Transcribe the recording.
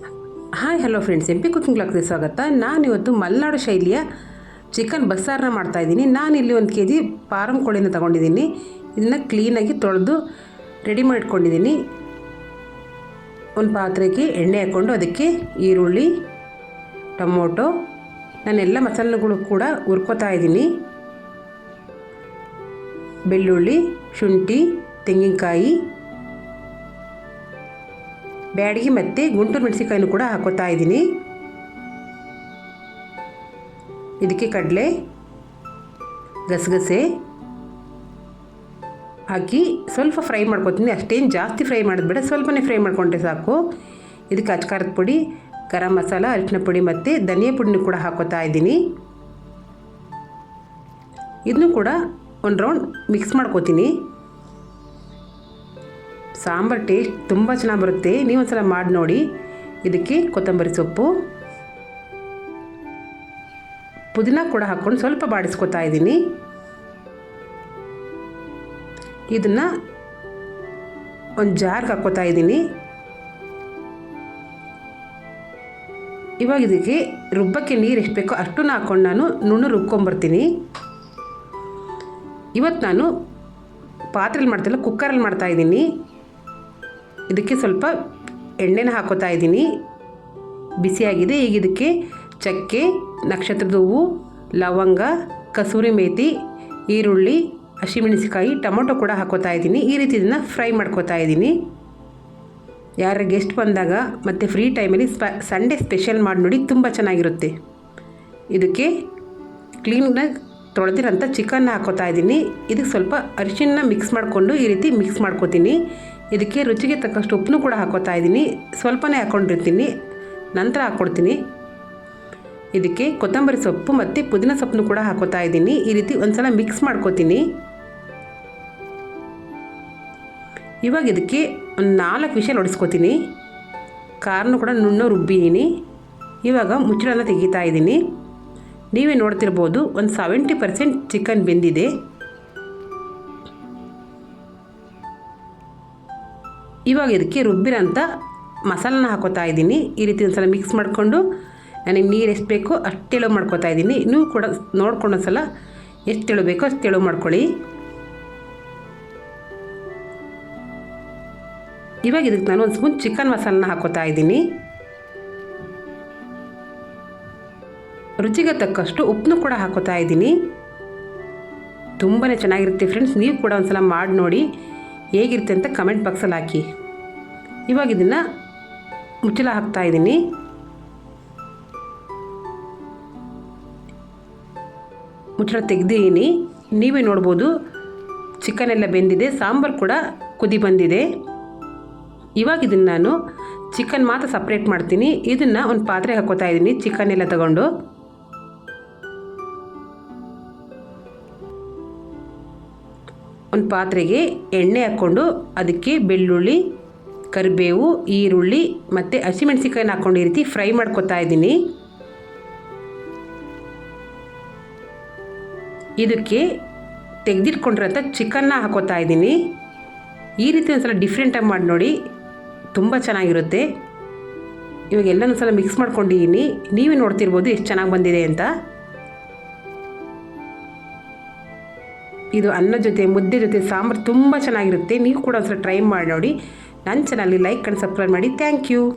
Hi hello friends M P cooking ಕ್ಲಾಕ್ಗೆ ಸ್ವಾಗತ. ನಾನಿವತ್ತು ಮಲೆನಾಡು ಶೈಲಿಯ ಚಿಕನ್ ಬಸ್ಸಾರನ್ನ ಮಾಡ್ತಾಯಿದ್ದೀನಿ ಇಲ್ಲಿ ಒಂದು ಕೆ ಜಿ ಫಾರಂ ಕೋಳಿನ ತೊಗೊಂಡಿದ್ದೀನಿ. ಇದನ್ನು ಕ್ಲೀನಾಗಿ ತೊಳೆದು ರೆಡಿ ಮಾಡಿಟ್ಕೊಂಡಿದ್ದೀನಿ ಒಂದು ಪಾತ್ರೆಗೆ ಎಣ್ಣೆ ಹಾಕ್ಕೊಂಡು ಅದಕ್ಕೆ ಈರುಳ್ಳಿ, ಟೊಮೊಟೊ ನಾನೆಲ್ಲ ಮಸಾಲೆಗಳು ಕೂಡ ಹುರ್ಕೋತಾ ಇದ್ದೀನಿ. ಬೆಳ್ಳುಳ್ಳಿ, ಶುಂಠಿ, ತೆಂಗಿನಕಾಯಿ ಬ್ಯಾಡಗಿ ಮತ್ತು ಗುಂಟೂರು ಮೆಣಸಿನ್ಕಾಯಿನೂ ಕೂಡ ಹಾಕೋತಾ ಇದ್ದೀನಿ. ಇದಕ್ಕೆ ಕಡಲೆ, ಗಸಗಸೆ ಹಾಕಿ ಸ್ವಲ್ಪ ಫ್ರೈ ಮಾಡ್ಕೊತೀನಿ. ಅಷ್ಟೇನು ಜಾಸ್ತಿ ಫ್ರೈ ಮಾಡೋದು ಬೇಡ, ಸ್ವಲ್ಪನೇ ಫ್ರೈ ಮಾಡಿಕೊಂಡ್ರೆ ಸಾಕು. ಇದಕ್ಕೆ ಅಚ್ಕಾರದ ಪುಡಿ, ಗರಂ ಮಸಾಲ, ಅರಿಶಿನ ಪುಡಿ ಮತ್ತು ಧನಿಯಾ ಪುಡಿನೂ ಕೂಡ ಹಾಕೋತಾ ಇದ್ದೀನಿ. ಇದನ್ನು ಕೂಡ ಒಂದು ರೌಂಡ್ ಮಿಕ್ಸ್ ಮಾಡ್ಕೋತೀನಿ. ಸಾಂಬಾರು ಟೇಸ್ಟ್ ತುಂಬ ಚೆನ್ನಾಗಿ ಬರುತ್ತೆ. ನೀವು ಒಂದ್ಸಲ ಮಾಡಿ ನೋಡಿ. ಇದಕ್ಕೆ ಕೊತ್ತಂಬರಿ ಸೊಪ್ಪು. ಪುದೀನ ಕೂಡ ಹಾಕ್ಕೊಂಡು ಸ್ವಲ್ಪ ಬಾಡಿಸ್ಕೊತಾ ಇದ್ದೀನಿ. ಇದನ್ನು ಒಂದು ಜಾರ್ಗೆ ಹಾಕ್ಕೋತಾ ಇದ್ದೀನಿ. ಇವಾಗ ಇದಕ್ಕೆ ರುಬ್ಬಕ್ಕೆ ನೀರು ಎಷ್ಟು ಬೇಕೋ ಅಷ್ಟನ್ನು ಹಾಕ್ಕೊಂಡು ನಾನು ನುಣ್ಣು ರುಬ್ಕೊಂಬರ್ತೀನಿ. ಇವತ್ತು ನಾನು ಪಾತ್ರೆಲಿ ಮಾಡ್ತಿಲ್ಲ ಕುಕ್ಕರಲ್ಲಿ ಮಾಡ್ತಾಯಿದ್ದೀನಿ ಇದಕ್ಕೆ ಸ್ವಲ್ಪ ಎಣ್ಣೆನ ಹಾಕೋತಾ ಇದ್ದೀನಿ. ಬಿಸಿಯಾಗಿದೆ. ಈಗ ಇದಕ್ಕೆ ಚಕ್ಕೆ, ನಕ್ಷತ್ರದ ಹೂವು, ಲವಂಗ, ಕಸೂರಿ ಮೇಥಿ ಈರುಳ್ಳಿ ಹಸಿಮೆಣಸಿಕಾಯಿ ಟೊಮೊಟೊ ಕೂಡ ಹಾಕೋತಾ ಇದ್ದೀನಿ. ಈ ರೀತಿ ಇದನ್ನು ಫ್ರೈ ಮಾಡ್ಕೋತಾ ಇದ್ದೀನಿ. ಯಾರ ಗೆಸ್ಟ್ ಬಂದಾಗ ಮತ್ತು ಫ್ರೀ ಟೈಮಲ್ಲಿ ಸ್ಪ, ಸಂಡೇ ಸ್ಪೆಷಲ್ ಮಾಡಿ ನೋಡಿ ತುಂಬ ಚೆನ್ನಾಗಿರುತ್ತೆ. ಇದಕ್ಕೆ ಕ್ಲೀನಾಗಿ ತೊಳೆದಿರೋಂಥ ಚಿಕನ್ನ ಹಾಕೋತಾ ಇದ್ದೀನಿ. ಇದಕ್ಕೆ ಸ್ವಲ್ಪ ಅರಿಶಿನ ಮಿಕ್ಸ್ ಮಾಡಿಕೊಂಡು ಈ ರೀತಿ ಮಿಕ್ಸ್ ಮಾಡ್ಕೋತೀನಿ. ಇದಕ್ಕೆ ರುಚಿಗೆ ತಕ್ಕಷ್ಟು ಉಪ್ಪನ್ನು ಕೂಡ ಹಾಕೋತಾ ಇದ್ದೀನಿ. ಸ್ವಲ್ಪನೇ ಹಾಕ್ಕೊಂಡಿರ್ತೀನಿ ನಂತರ ಹಾಕ್ಕೊಡ್ತೀನಿ ಇದಕ್ಕೆ ಕೊತ್ತಂಬರಿ ಸೊಪ್ಪು ಮತ್ತು ಪುದೀನ ಸೊಪ್ಪನ್ನು ಕೂಡ ಹಾಕೋತಾ ಇದ್ದೀನಿ. ಈ ರೀತಿ ಒಂದು ಸಲ ಮಿಕ್ಸ್ ಮಾಡ್ಕೋತೀನಿ. ಇವಾಗ ಇದಕ್ಕೆ ಒಂದು ನಾಲ್ಕು ವಿಷಲ್ ಹೊಡಿಸ್ಕೋತೀನಿ ಖಾರನೂ ಕೂಡ ನುಣ್ಣು ರುಬ್ಬಿದ್ದೀನಿ. ಇವಾಗ ಮುಚ್ಚಳನ ತೆಗಿತಾ ಇದ್ದೀನಿ. ನೀವೇ ನೋಡ್ತಿರ್ಬೋದು, ಒಂದು ಸೆವೆಂಟಿ ಪರ್ಸೆಂಟ್ ಚಿಕನ್ ಬೆಂದಿದೆ. ಇವಾಗ ಇದಕ್ಕೆ ರುಬ್ಬಿರೋಂಥ ಮಸಾಲನ ಹಾಕೋತಾ ಇದ್ದೀನಿ. ಈ ರೀತಿ ಒಂದು ಸಲ ಮಿಕ್ಸ್ ಮಾಡಿಕೊಂಡು ನನಗೆ ನೀರು ಎಷ್ಟು ಬೇಕೋ ಅಷ್ಟು ತೆಳು ಮಾಡ್ಕೋತಾ ಇದ್ದೀನಿ. ನೀವು ಕೂಡ ನೋಡ್ಕೊಂಡು ಸಲ ಎಷ್ಟು ತೆಳು ಬೇಕೋ ಅಷ್ಟು ತೆಳು ಮಾಡ್ಕೊಳ್ಳಿ. ಇವಾಗ ಇದಕ್ಕೆ ನಾನು ಒಂದು ಸ್ಪೂನ್ ಚಿಕನ್ ಮಸಾಲನ ಹಾಕೋತಾ ಇದ್ದೀನಿ. ರುಚಿಗೆ ತಕ್ಕಷ್ಟು ಉಪ್ಪನ್ನು ಕೂಡ ಹಾಕೋತಾ ಇದ್ದೀನಿ. ತುಂಬಾ ಚೆನ್ನಾಗಿರುತ್ತೆ ಫ್ರೆಂಡ್ಸ್. ನೀವು ಕೂಡ ಒಂದು ಸಲ ಮಾಡಿ ನೋಡಿ. ಹೇಗಿರುತ್ತೆ ಅಂತ ಕಮೆಂಟ್ ಬಾಕ್ಸಲ್ಲಿ ಹಾಕಿ. ಇವಾಗ ಇದನ್ನು ಮುಚ್ಚಳ ಹಾಕ್ತಾ ಇದ್ದೀನಿ. ಮುಚ್ಚಳ ತೆಗೆದಿದ್ದೀನಿ ನೀವೇ ನೋಡ್ಬೋದು ಚಿಕನ್ ಎಲ್ಲ ಬೆಂದಿದೆ, ಸಾಂಬಾರು ಕೂಡ ಕುದಿ ಬಂದಿದೆ. ಇವಾಗ ಇದನ್ನು ನಾನು ಚಿಕನ್ ಮಾತ್ರ ಸಪ್ರೇಟ್ ಮಾಡ್ತೀನಿ. ಇದನ್ನು ಒಂದು ಪಾತ್ರೆ ಹಾಕೋತಾ ಇದ್ದೀನಿ ಚಿಕನ್ ಎಲ್ಲ ತಗೊಂಡು. ಒಂದು ಪಾತ್ರೆಗೆ ಎಣ್ಣೆ ಹಾಕ್ಕೊಂಡು ಅದಕ್ಕೆ ಬೆಳ್ಳುಳ್ಳಿ, ಕರಿಬೇವು, ಈರುಳ್ಳಿ ಮತ್ತು ಹಸಿಮೆಣ್ಸಿಕಾಯಿನ ಹಾಕ್ಕೊಂಡು ಈ ರೀತಿ ಫ್ರೈ ಮಾಡ್ಕೊತಾ ಇದ್ದೀನಿ. ಇದಕ್ಕೆ ತೆಗೆದಿಟ್ಕೊಂಡಿರೋಂಥ ಚಿಕನ್ನ ಹಾಕೋತಾ ಇದ್ದೀನಿ. ಈ ರೀತಿ ಒಂದು ಸಲ ಡಿಫ್ರೆಂಟಾಗಿ ಮಾಡಿ ನೋಡಿ, ತುಂಬ ಚೆನ್ನಾಗಿರುತ್ತೆ. ಇವಾಗ ಎಲ್ಲ ಸಲ ಮಿಕ್ಸ್ ಮಾಡ್ಕೊಂಡಿದ್ದೀನಿ. ನೀವೇ ನೋಡ್ತಿರ್ಬೋದು ಎಷ್ಟು ಚೆನ್ನಾಗಿ ಬಂದಿದೆ ಅಂತ. ಇದು ಅನ್ನ ಜೊತೆ, ಮುದ್ದೆ ಜೊತೆ, ಸಾಂಬಾರು ತುಂಬ ಚೆನ್ನಾಗಿರುತ್ತೆ. ನೀವು ಕೂಡ ಒಂದ್ಸಲ ಟ್ರೈ ಮಾಡಿ ನೋಡಿ. ನನ್ನ ಚಾನಲ್ಲಿ ಲೈಕ್ ಆ್ಯಂಡ್ ಸಬ್ಸ್ಕ್ರೈಬ್ ಮಾಡಿ. Thank you